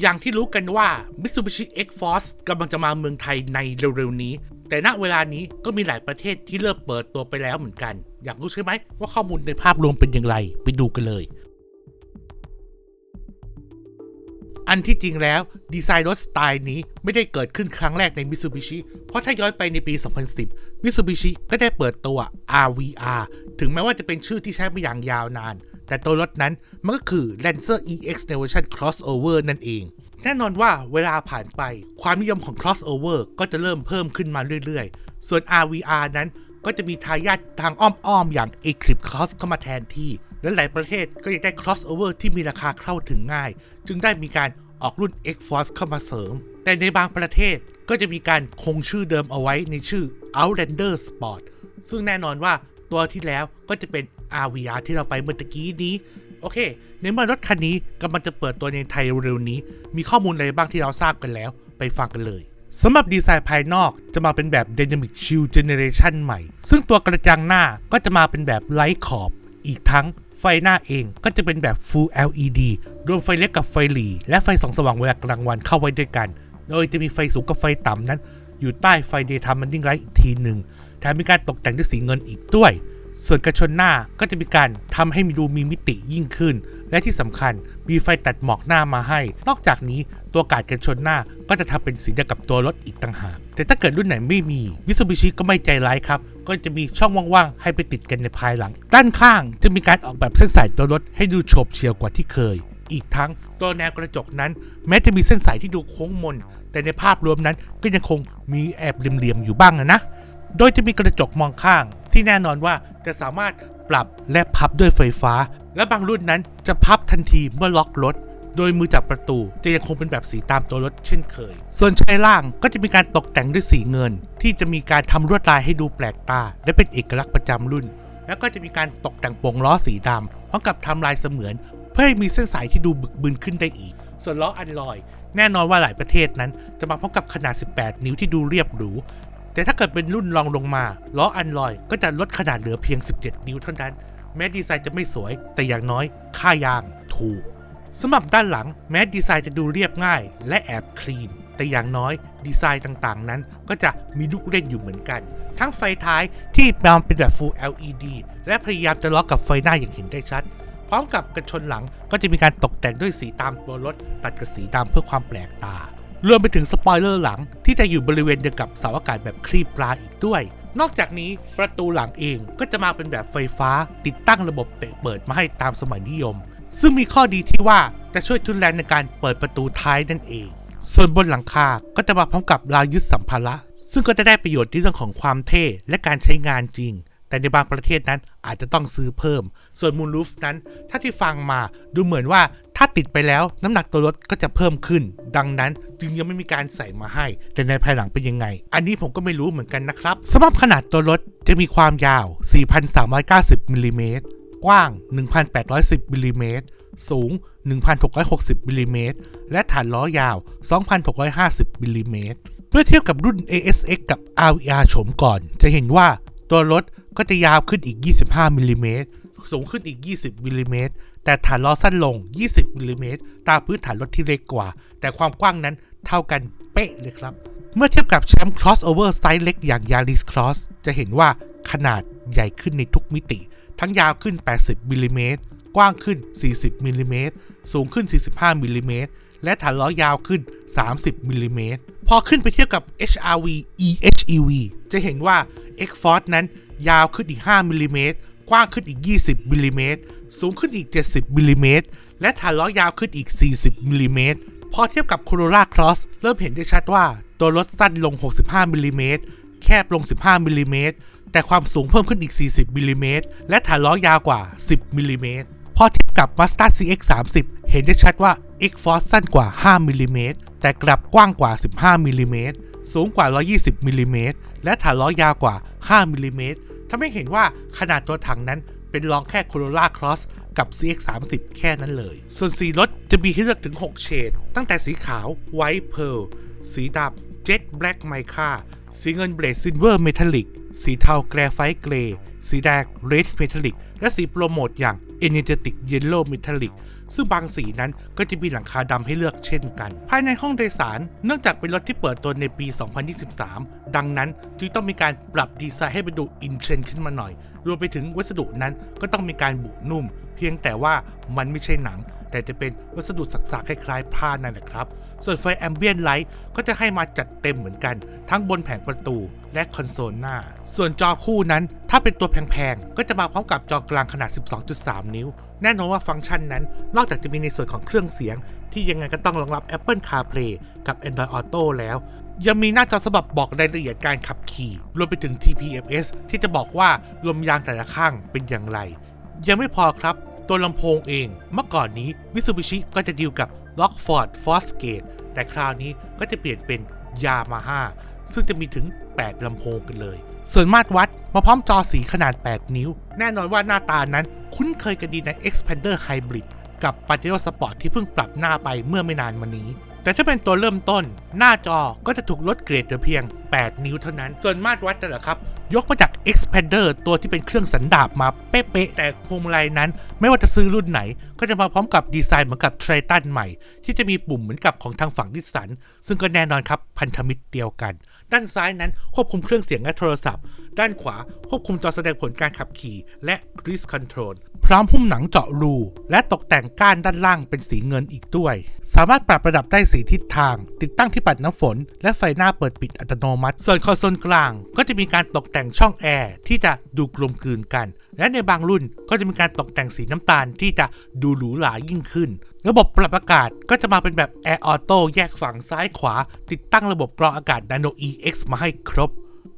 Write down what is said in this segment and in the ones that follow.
อย่างที่รู้กันว่า Mitsubishi X-Force กำลังจะมาเมืองไทยในเร็วๆนี้ แต่ณเวลานี้ก็มีหลายประเทศที่เริ่มเปิดตัวไปแล้วเหมือนกัน อยากรู้ใช่ไหมว่าข้อมูลในภาพรวมเป็นอย่างไร ไปดูกันเลย อันที่จริงแล้วดีไซน์รถสไตล์นี้ไม่ได้เกิดขึ้นครั้งแรกใน Mitsubishi เพราะถ้าย้อนไปในปี 2010 Mitsubishi ก็ได้เปิดตัว RVR ถึงแม้ว่าจะเป็นชื่อที่ใช้มาอย่างยาวนาน แต่ตัวรถนั้นมันก็คือ Lancer EX ในเวอร์ชัน crossover นั่นเอง แน่นอนว่าเวลาผ่านไปความนิยมของ crossover ก็จะเริ่มเพิ่มขึ้นมาเรื่อยๆ ส่วน RVR นั้นก็จะมีทายาททางอ้อมๆอย่าง Eclipse Cross เข้ามาแทนที่ และหลายประเทศก็ยากได้ crossover ที่มีราคาเข้าถึงง่าย จึงได้มีการออกรุ่น X-Force เข้ามาเสริม แต่ในบางประเทศก็จะมีการคงชื่อเดิมเอาไว้ในชื่อ Outlander Sport ซึ่งแน่นอนว่าตัวที่แล้วก็จะเป็น RVR ที่เราไปเมื่อกี้นี้ โอเค ในเมื่อรถคันนี้กำลังจะเปิดตัวในไทยเร็วนี้ มีข้อมูลอะไรบ้างที่เราทราบกันแล้ว ไปฟังกันเลยสำหรับดีไซน์ภายนอกจะมาเป็นแบบ Dynamic Shield Generation ใหม่ ซึ่งตัวกระจังหน้าก็จะมาเป็นแบบไร้ขอบ อีกทั้ง ไฟหน้าเองก็จะเป็นแบบ Full LED รวมไฟเล็กกับไฟหลี และไฟส่องสว่างเวลากลางวันเข้าไว้ด้วยกัน โดยจะมีไฟสูงกับไฟต่ำนั้น อยู่ใต้ไฟ Daytime Running Light อีกทีหนึ่งแถมมีการตกแต่งด้วยสีเงินอีกด้วย ส่วนกระชนหน้าก็จะมีการทำให้มีดูมีมิติยิ่งขึ้น และที่สำคัญมีไฟตัดหมอกหน้ามาให้ นอกจากนี้ ตัวกาดกันชนหน้าก็จะทำเป็นสีเดียวกับตัวรถอีกต่างหาก แต่ถ้าเกิดรุ่นไหนไม่มีวิสุบิชิก็ไม่ใจร้ายครับ ก็จะมีช่องว่างๆ ให้ไปติดกันในภายหลัง ด้านข้างจะมีการออกแบบเส้นสายตัวรถให้ดูโฉบเฉี่ยวกว่าที่เคย อีกทั้งตัวแนวกระจกนั้น แม้จะมีเส้นสายที่ดูโค้งมน แต่ในภาพรวมนั้นก็ยังคงมีแอบเหลี่ยมๆอยู่บ้างนะนะ โดยจะมีกระจกมองข้าง ที่แน่นอนว่าจะสามารถปรับและพับด้วยไฟฟ้า และบางรุ่นนั้นจะพับทันทีเมื่อล็อกรถ โดยมือจับประตูจะยังคงเป็นแบบสีตามตัวรถเช่นเคย ส่วนชายล่างก็จะมีการตกแต่งด้วยสีเงิน ที่จะมีการทำลวดลายให้ดูแปลกตา และเป็นเอกลักษณ์ประจำรุ่น แล้วก็จะมีการตกแต่งโป่งล้อสีดำพร้อมกับทำลายเสมือน เพื่อให้มีเส้นสายที่ดูบึกบึนขึ้นได้อีก ส่วนล้ออันลอย แน่นอนว่าหลายประเทศนั้น จะมาพร้อมกับขนาด 18 นิ้วที่ดูเรียบหรูแต่ถ้าเกิดเป็นรุ่นรองลงมาล้ออันลอยก็จะลดขนาดเหลือเพียง 17 นิ้วเท่านั้น แม้ดีไซน์จะไม่สวย แต่อย่างน้อยค่ายางถูก สำหรับด้านหลังแม้ดีไซน์จะดูเรียบง่าย และแอบคลีน แต่อย่างน้อยดีไซน์ต่างๆ นั้นก็จะมีลูกเล่นอยู่เหมือนกัน ทั้งไฟท้ายที่แปลงเป็นแบบ Full LED และพยายามจะล็อกกับไฟหน้าอย่างเห็นได้ชัด พร้อมกับกันชนหลังก็จะมีการตกแต่งด้วยสีตามตัวรถตัดกับสีดำเพื่อความแปลกตารวมไปถึงสปอยเลอร์หลังที่จะอยู่บริเวณเดียวกับเสาอากาศแบบคลีปปลาอีกด้วย นอกจากนี้ประตูหลังเองก็จะมาเป็นแบบไฟฟ้าติดตั้งระบบเตะเปิดมาให้ตามสมัยนิยม ซึ่งมีข้อดีที่ว่าจะช่วยทุนแรงในการเปิดประตูท้ายนั่นเอง ส่วนบนหลังคาก็จะมาพร้อมกับราวยึดสัมภาระ ซึ่งก็จะได้ประโยชน์ในเรื่องของความเท่และการใช้งานจริง แต่ในบางประเทศนั้นอาจจะต้องซื้อเพิ่ม ส่วนมูลลูฟนั้น ถ้าที่ฟังมาดูเหมือนว่าถ้าติดไปแล้วน้ำหนักตัวรถก็จะเพิ่มขึ้น ดังนั้นจึงยังไม่มีการใส่มาให้ แต่ในภายหลังเป็นยังไง อันนี้ผมก็ไม่รู้เหมือนกันนะครับสำหรับขนาดตัวรถจะมีความยาว 4,390มิลลิเมตร กว้าง 1,810มิลลิเมตร สูง 1,660มิลลิเมตร และฐานล้อยาว 2,650มิลลิเมตร เมื่อเทียบกับรุ่น ASX กับ RVR โฉมก่อน จะเห็นว่าตัวรถก็จะยาวขึ้นอีก 25มิลลิเมตร สูงขึ้นอีก 20มิลลิเมตร แต่ฐานล้อสั้นลง 20มิลลิเมตร ตามพื้นฐานรถที่เล็กกว่า แต่ความกว้างนั้นเท่ากันเป๊ะเลยครับ เมื่อเทียบกับแชมป์ crossover ไซส์เล็กอย่าง Yaris Cross จะเห็นว่าขนาดใหญ่ขึ้นในทุกมิติ ทั้งยาวขึ้น 80มิลลิเมตรกว้างขึ้น 40มิลลิเมตรสูงขึ้น 45มิลลิเมตรและฐานล้อยาวขึ้น 30มิลลิเมตรพอขึ้นไปเทียบกับ HRV EHEV จะเห็นว่า X-Force นั้นยาวขึ้นอีก 5มิลลิเมตรกว้างขึ้นอีก 20มิลลิเมตรสูงขึ้นอีก 70มิลลิเมตรและฐานล้อยาวขึ้นอีก 40มิลลิเมตรพอเทียบกับ Corolla Cross เริ่มเห็นได้ชัดว่าตัวรถสั้นลง 65มิลลิเมตร แคบลง 15มิลลิเมตรแต่ความสูงเพิ่มขึ้นอีก 40มิลลิเมตรและฐานล้อยาวกว่า 10มิลลิเมตรพอเทียบกับ Mazda CX-30 เห็นได้ชัดว่า X-Force สั้นกว่า 5มิลลิเมตรแต่กลับกว้างกว่า 15มิลลิเมตรสูงกว่า 120มิลลิเมตรและฐานล้อยาวกว่า 5มิลลิเมตรทำให้เห็นว่าขนาดตัวถังนั้นเป็นรองแค่ Corolla Cross กับ CX-30 แค่นั้นเลย ส่วนสีรถจะมีให้เลือกถึง 6 เฉดตั้งแต่สีขาว White Pearl สีดำ Jet Black Mica สีเงินเบลดซิลเวอร์เมทัลลิก สีเทาแกรไฟต์เกรย์สีแดงเรดเมทัลลิก และสีโปรโมทอย่าง Energetic Yellow Metallic ซึ่งบางสีนั้นก็จะมีหลังคาดำให้เลือกเช่นกัน ภายในห้องโดยสาร เนื่องจากเป็นรถที่เปิดตัวในปี 2023 ดังนั้นจึงต้องมีการปรับดีไซน์ให้มันดูอินเทรนด์ขึ้นมาหน่อย รวมไปถึงวัสดุนั้นก็ต้องมีการบุนุ่ม เพียงแต่ว่ามันไม่ใช่หนัง แต่จะเป็นวัสดุสักๆคล้ายๆผ้านั่นแหละครับ ส่วนไฟแอมเบียนไลท์ก็จะให้มาจัดเต็มเหมือนกัน ทั้งบนแผงประตูและคอนโซลหน้า ส่วนจอคู่นั้นถ้าเป็นตัวแพงๆ ก็จะมาพร้อมกับจอกลางขนาด 12.3 นิ้ว แน่นอนว่าฟังก์ชันนั้น นอกจากจะมีในส่วนของเครื่องเสียง ที่ยังไงก็ต้องรองรับ Apple CarPlay กับ Android Auto แล้ว ยังมีหน้าจอสำหรับบอกรายละเอียดการขับขี่ รวมไปถึง TPMS ที่จะบอกว่าลมยางแต่ละข้างเป็นอย่างไร ยังไม่พอครับ ตัวลำโพงเอง เมื่อก่อนนี้ Mitsubishi ก็จะดีลกับ Rockford Fosgate แต่คราวนี้ก็จะเปลี่ยนเป็น Yamaha ซึ่งจะมีถึง 8ลำโพงกันเลย ส่วนมาตรวัดมาพร้อมจอสีขนาด 8 นิ้ว แน่นอนว่าหน้าตานั้น คุ้นเคยกันดีใน Expander Hybrid กับ Pajero Sport ที่เพิ่งปรับหน้าไปเมื่อไม่นานมานี้ แต่ถ้าเป็นตัวเริ่มต้น หน้าจอก็จะถูกลดเกรดเหลือเพียง 8 นิ้วเท่านั้น ส่วนมาตรวัดนั่นแหละครับ ยกมาจาก Expander ตัวที่เป็นเครื่องสันดาบมาเป๊ะๆแต่พวงมาลัยนั้น ไม่ว่าจะซื้อรุ่นไหน ก็จะมาพร้อมกับดีไซน์เหมือนกับ Triton ใหม่ ที่จะมีปุ่มเหมือนกับของทางฝั่งนิสสัน ซึ่งก็แน่นอนครับพันธมิตรเดียวกัน ด้านซ้ายนั้นควบคุมเครื่องเสียงและโทรศัพท์ ด้านขวาควบคุมจอแสดงผลการขับขี่ และ Cruise Control พร้อมหุ้มหนังเจาะรู และตกแต่งก้านด้านล่างเป็นสีเงินอีกด้วย สามารถปรับระดับได้สีทิศทาง ติดตั้งที่ปัดน้ำฝน และไฟหน้าเปิดปิดอัตโนมัติ ส่วนคอนโซลกลางก็จะมีการตกแต่งแต่งช่องแอร์ที่จะดูกลมกลืนกัน และในบางรุ่นก็จะมีการตกแต่งสีน้ำตาลที่จะดูหรูหรายิ่งขึ้น ระบบปรับอากาศก็จะมาเป็นแบบ Air Auto แยกฝั่งซ้ายขวา ติดตั้งระบบกรองอากาศ Nano EX มาให้ครบ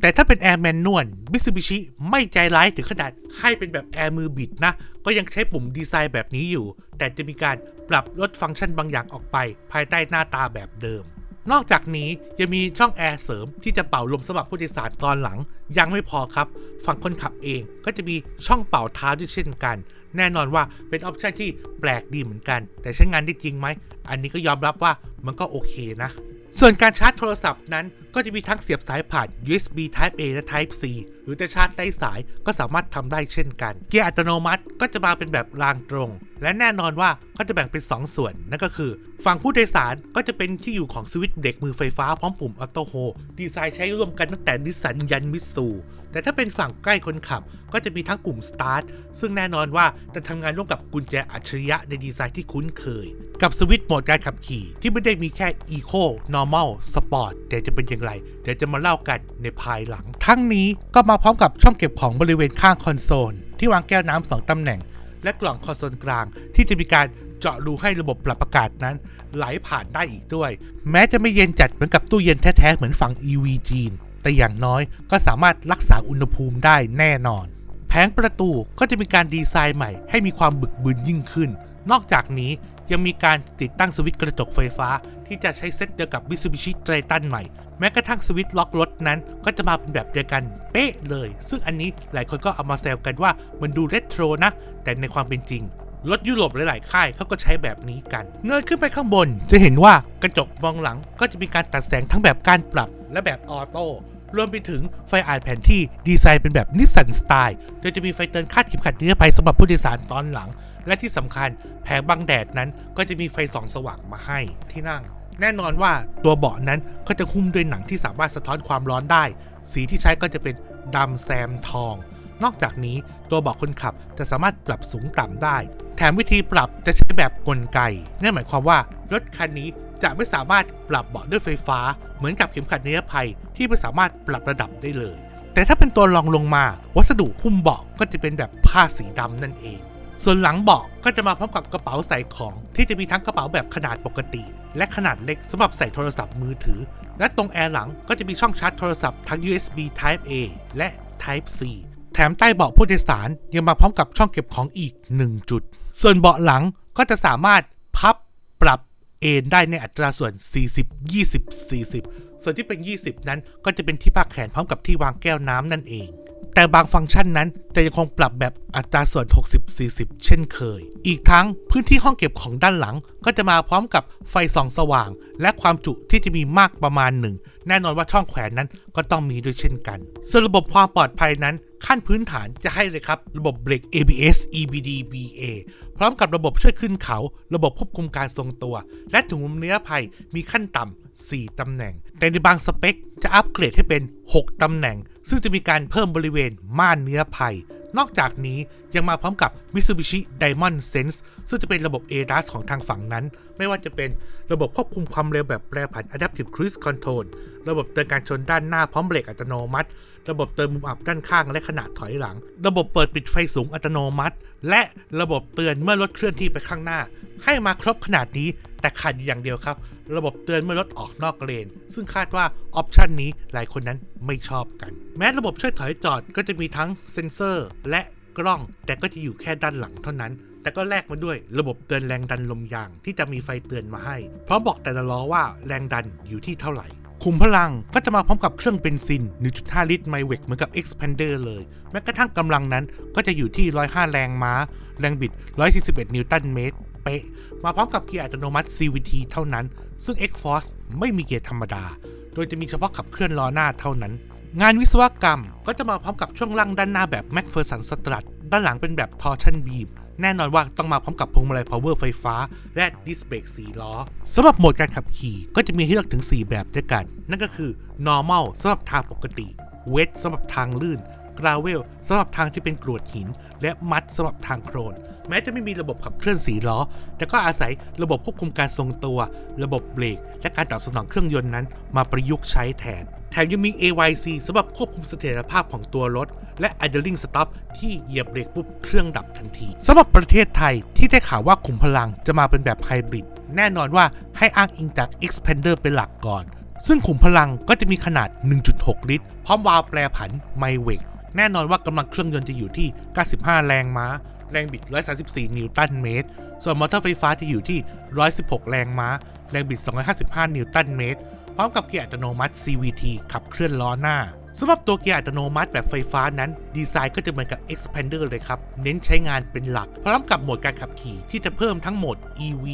แต่ถ้าเป็นแอร์แมนนวลมิตซูบิชิไม่ใจร้ายถึงขนาดให้เป็นแบบแอร์มือบิดนะ ก็ยังใช้ปุ่มดีไซน์แบบนี้อยู่ แต่จะมีการปรับลดฟังก์ชันบางอย่างออกไป ภายใต้หน้าตาแบบเดิม นอกจากนี้ยังมีช่องแอร์เสริมที่จะเป่าลมสำหรับผู้โดยสารตอนหลัง ยังไม่พอครับ ฝั่งคนขับเองก็จะมีช่องเป่าเท้าด้วยเช่นกัน แน่นอนว่าเป็นออปชันที่แปลกดีเหมือนกัน แต่ใช้งานได้จริงไหม อันนี้ก็ยอมรับว่ามันก็โอเคนะ ส่วนการชาร์จโทรศัพท์นั้นก็จะมีทั้งเสียบสายผ่าน USB Type A และ Type C หรือจะชาร์จไร้สายก็สามารถทำได้เช่นกัน เกียร์อัตโนมัติก็จะมาเป็นแบบรางตรง และแน่นอนว่า ก็จะแบ่งเป็น 2 ส่วน นั่นก็คือ ฝั่งผู้โดยสารก็จะเป็นที่อยู่ของสวิตช์เบรกมือไฟฟ้าพร้อมปุ่มออโต้โฮดีไซน์ใช้ร่วมกันตั้งแต่นิสสันยันมิตซูแต่ถ้าเป็นฝั่งใกล้คนขับ ก็จะมีทั้งปุ่ม Start ซึ่งแน่นอนว่าจะทำงานร่วมกับกุญแจอัจฉริยะในดีไซน์ที่คุ้นเคย กับสวิตช์โหมดการขับขี่ที่ไม่ได้มีแค่ Eco Normal Sport แต่จะเป็นอย่างไร เดี๋ยวจะมาเล่ากันในภายหลัง ทั้งนี้ก็มาพร้อมกับช่องเก็บของบริเวณข้างคอนโซลที่วางแก้วน้ำสองตำแหน่ง และกล่องคอนโซลกลางที่จะมีการ เจาะรูให้ระบบปรับอากาศนั้น ไหลผ่านได้อีกด้วย แม้จะไม่เย็นจัดเหมือนกับตู้เย็นแท้ๆ เหมือนฝั่ง EV จีน แต่อย่างน้อยก็สามารถรักษาอุณหภูมิได้แน่นอน แผงประตูก็จะมีการดีไซน์ใหม่ ให้มีความบึกบึนยิ่งขึ้น นอกจากนี้ยังมีการติดตั้งสวิตช์กระจกไฟฟ้า ที่จะใช้เซตเดียวกับ Mitsubishi Triton ใหม่ แม้กระทั่งสวิตช์ล็อกรถนั้น ก็จะมาเป็นแบบเดียวกันเป๊ะเลย ซึ่งอันนี้หลายคนก็เอามาแซวกันว่ามันดูเรโทรนะ แต่ในความเป็นจริง รถยุโรปหลายๆค่ายเขาก็ใช้แบบนี้กัน เงยขึ้นไปข้างบน จะเห็นว่ากระจกมองหลังก็จะมีการตัดแสงทั้งแบบการปรับและแบบออโต้รวมไปถึงไฟอ่านแผนที่ดีไซน์เป็นแบบนิสสันสไตล์ โดยจะมีไฟเตือนคาดเข็มขัดนิรภัยสำหรับผู้โดยสารตอนหลัง และที่สำคัญแผงบังแดดนั้นก็จะมีไฟส่องสว่างมาให้ที่นั่ง แน่นอนว่าตัวเบาะนั้นก็จะหุ้มด้วยหนังที่สามารถสะท้อนความร้อนได้ สีที่ใช้ก็จะเป็นดำแซมทอง นอกจากนี้ตัวเบาะคนขับจะสามารถปรับสูงต่ำได้ แถมวิธีปรับจะใช้แบบกลไกนั่นหมายความว่ารถคันนี้จะไม่สามารถปรับเบาะด้วยไฟฟ้า เหมือนกับเข็มขัดนิรภัยที่ไม่สามารถปรับระดับได้เลย แต่ถ้าเป็นตัวรองลงมา วัสดุหุ้มเบาะก็จะเป็นแบบผ้าสีดำนั่นเอง ส่วนหลังเบาะก็จะมาพร้อมกับกระเป๋าใส่ของที่จะมีทั้งกระเป๋าแบบขนาดปกติ และขนาดเล็กสำหรับใส่โทรศัพท์มือถือ และตรงแอร์หลังก็จะมีช่องชาร์จโทรศัพท์ทั้ง USB Type A และ Type C ถมใต้เบาะผู้โดยสารยังมาพร้อมกับช่องเก็บของอีก 1 จุด ส่วนเบาะหลังก็จะสามารถพับปรับเอนได้ในอัตราส่วน 40 20 40 ส่วนที่เป็น 20 นั้นก็จะเป็นที่พักแขนพร้อมกับที่วางแก้วน้ำนั่นเอง แต่บางฟังก์ชันนั้นจะยังคงปรับแบบอัตราส่วน 60-40 เช่นเคย อีกทั้งพื้นที่ห้องเก็บของด้านหลัง ก็จะมาพร้อมกับไฟส่องสว่าง และความจุที่จะมีมากประมาณหนึ่ง แน่นอนว่าช่องแขวนนั้นก็ต้องมีด้วยเช่นกัน ส่วนระบบความปลอดภัยนั้น ขั้นพื้นฐานจะให้เลยครับ ระบบเบรก ABS EBD BA พร้อมกับระบบช่วยขึ้นเขา ระบบควบคุมการทรงตัว และถุงลมนิรภัยมีขั้นต่ำ4ตำแหน่ง แต่ในบางสเปค จะอัปเกรดให้เป็น 6 ตำแหน่ง ซึ่งจะมีการเพิ่มบริเวณม่านเนื้อภัยนอกจากนี้ยังมาพร้อมกับ Mitsubishi Diamond Sense ซึ่งจะเป็นระบบ ADAS ของทางฝั่งนั้น ไม่ว่าจะเป็นระบบควบคุมความเร็วแบบแปรผัน Adaptive Cruise Control ระบบเตือนการชนด้านหน้าพร้อมเบรกอัตโนมัติ ระบบเตือนมุมอับด้านข้างและขณะถอยหลัง ระบบเปิดปิดไฟสูงอัตโนมัติ และระบบเตือนเมื่อรถเคลื่อนที่ไปข้างหน้า ให้มาครบขนาดนี้แต่ขาดอย่างเดียวครับ ระบบเตือนเมื่อรถออกนอกเลน ซึ่งคาดว่าออปชันนี้หลายคนนั้นไม่ชอบกัน แม้ระบบช่วยถอยจอดก็จะมีทั้งเซ็นเซอร์ และกล้อง แต่ก็จะอยู่แค่ด้านหลังเท่านั้นแต่ก็แลกมาด้วยระบบเตือนแรงดันลมยางที่จะมีไฟเตือนมาให้พร้อมบอกแต่ละล้อว่าแรงดันอยู่ที่เท่าไหร่ คุมพลังก็จะมาพร้อมกับเครื่องเบนซิน 1.5 ลิตรไมเวกเหมือนกับ Expander เลย แม้กระทั่งกำลังนั้นก็จะอยู่ที่ 105 แรงม้า แรงบิด 141 นิวตันเมตร เป๊ะ มาพร้อมกับเกียร์อัตโนมัติ CVT เท่านั้น ซึ่ง X-Force ไม่มีเกียร์ธรรมดา โดยจะมีเฉพาะขับเคลื่อนล้อหน้าเท่านั้น งานวิศวกรรมก็จะมาพร้อมกับช่วงล่างด้านหน้าแบบ MacPherson Strut ด้านหลังเป็นแบบ Torsion Beam แน่นอนว่าต้องมาพร้อมกับพวงมาลัย power ไฟฟ้า และดิสเบรก4ล้อสำหรับโหมดการขับขี่ก็จะมีให้เลือกถึง 4 แบบด้วยกัน นั่นก็คือ normal สำหรับทางปกติ wet สำหรับทางลื่น gravel สำหรับทางที่เป็นกรวดหิน และมัดสำหรับทางโครน แม้จะไม่มีระบบขับเคลื่อนสีล้อ แต่ก็อาศัยระบบควบคุมการทรงตัว ระบบเบรก และการตอบสนองเครื่องยนต์นั้น มาประยุกต์ใช้แทน แถมยังมี AYC สำหรับควบคุมเสถียรภาพของตัวรถ และ idling stop ที่เหยียบเบรกปุ๊บเครื่องดับทันทีสำหรับประเทศไทยที่ได้ข่าวว่าขุมพลังจะมาเป็นแบบไฮบริดแน่นอนว่าให้อ้างอิงจาก Expander เป็นหลักก่อน ซึ่งขุมพลังก็จะมีขนาด 1.6 ลิตร พร้อมวาล์วแปรผันไมเวกแน่นอนว่ากำลังเครื่องยนต์จะอยู่ที่ 95 แรงม้า แรงบิด 134 นิวตันเมตร ส่วนมอเตอร์ไฟฟ้าจะอยู่ที่ 116 แรงม้า แรงบิด 255 นิวตันเมตร พร้อมกับเกียร์อัตโนมัติ CVT ขับเคลื่อนล้อหน้าสำหรับตัวเกียร์อัตโนมัติแบบไฟฟ้านั้น ดีไซน์ก็จะเหมือนกับ Expander เลยครับ เน้นใช้งานเป็นหลัก พร้อมกับโหมดการขับขี่ที่จะเพิ่มทั้งโหมด EV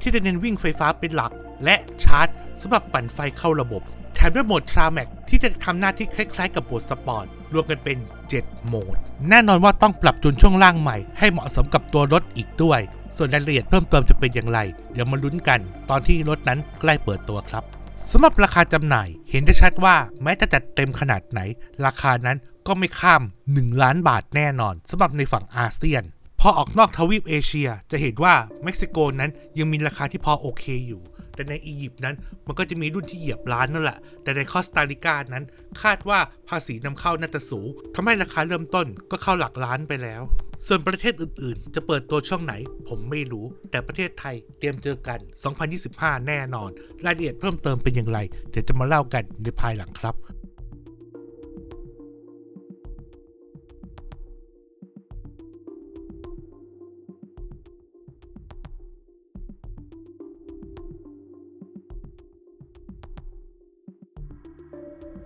ที่จะเน้นวิ่งไฟฟ้าเป็นหลัก และชาร์จสำหรับปั่นไฟเข้าระบบ แถมด้วยโหมด t r a m a c ที่จะทำหน้าที่คล้ายๆ กับโหมดสปอร์ตรวมกันเป็น 7 โหมด แน่นอนว่าต้องปรับจูนช่วงล่างใหม่ ให้เหมาะสมกับตัวรถอีกด้วย ส่วนรายละเอียดเพิ่มเติมจะเป็นอย่างไร เดี๋ยวมาลุ้นกัน ตอนที่รถนั้นใกล้เปิดตัวครับ สำหรับราคาจำหน่ายเห็นได้ชัดว่าแม้จะจัดเต็มขนาดไหน ราคานั้นก็ไม่ข้าม 1 ล้านบาทแน่นอนสำหรับในฝั่งอาเซียน พอออกนอกทวีปเอเชียจะเห็นว่าเม็กซิโกนั้นยังมีราคาที่พอโอเคอยู่ แต่ในอียิปต์นั้นมันก็จะมีรุ่นที่เหยียบล้านนั่นแหละ แต่ในคอสตาริกานั้น คาดว่าภาษีนำเข้าน่าจะสูงทำให้ราคาเริ่มต้นก็เข้าหลักล้านไปแล้ว ส่วนประเทศอื่นๆ จะเปิดตัวช่วงไหน ผมไม่รู้ แต่ประเทศไทยเตรียมเจอกัน 2025 แน่นอน รายละเอียดเพิ่มเติมเป็นอย่างไร เดี๋ยวจะมาเล่ากันในภายหลังครับ